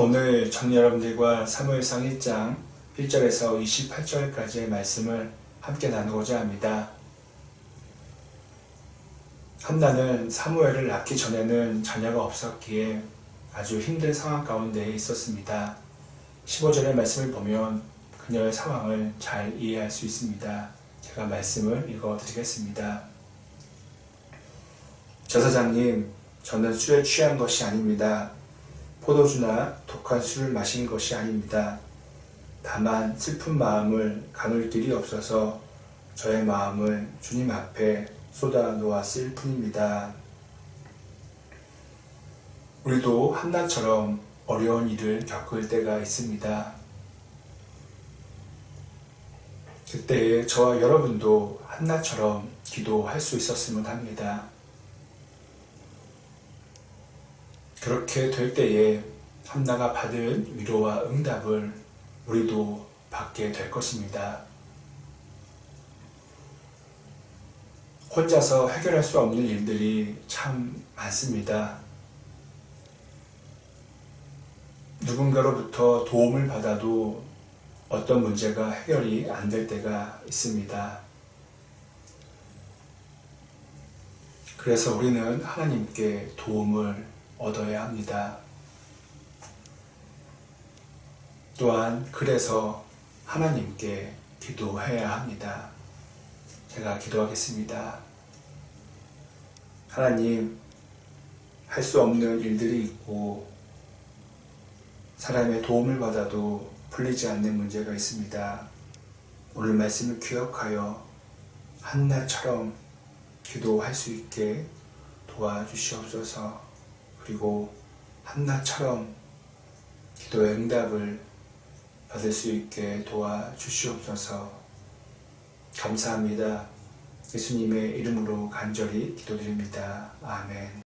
오늘 전 여러분들과 사무엘상 1장 1절에서 28절까지의 말씀을 함께 나누고자 합니다. 한나는 사무엘을 낳기 전에는 자녀가 없었기에 아주 힘든 상황 가운데 있었습니다. 15절의 말씀을 보면 그녀의 상황을 잘 이해할 수 있습니다. 제가 말씀을 읽어 드리겠습니다. 저사장님, 저는 술에 취한 것이 아닙니다. 포도주나 독한 술을 마신 것이 아닙니다. 다만 슬픈 마음을 가눌 길이 없어서 저의 마음을 주님 앞에 쏟아 놓았을 뿐입니다. 우리도 한나처럼 어려운 일을 겪을 때가 있습니다. 그때에 저와 여러분도 한나처럼 기도할 수 있었으면 합니다. 그렇게 될 때에 한나가 받은 위로와 응답을 우리도 받게 될 것입니다. 혼자서 해결할 수 없는 일들이 참 많습니다. 누군가로부터 도움을 받아도 어떤 문제가 해결이 안 될 때가 있습니다. 그래서 우리는 하나님께 도움을 얻어야 합니다. 또한 그래서 하나님께 기도해야 합니다. 제가 기도하겠습니다. 하나님, 할 수 없는 일들이 있고 사람의 도움을 받아도 풀리지 않는 문제가 있습니다. 오늘 말씀을 기억하여 한나처럼 기도할 수 있게 도와주시옵소서. 그리고 한나처럼 기도의 응답을 받을 수 있게 도와주시옵소서. 감사합니다. 예수님의 이름으로 간절히 기도드립니다. 아멘.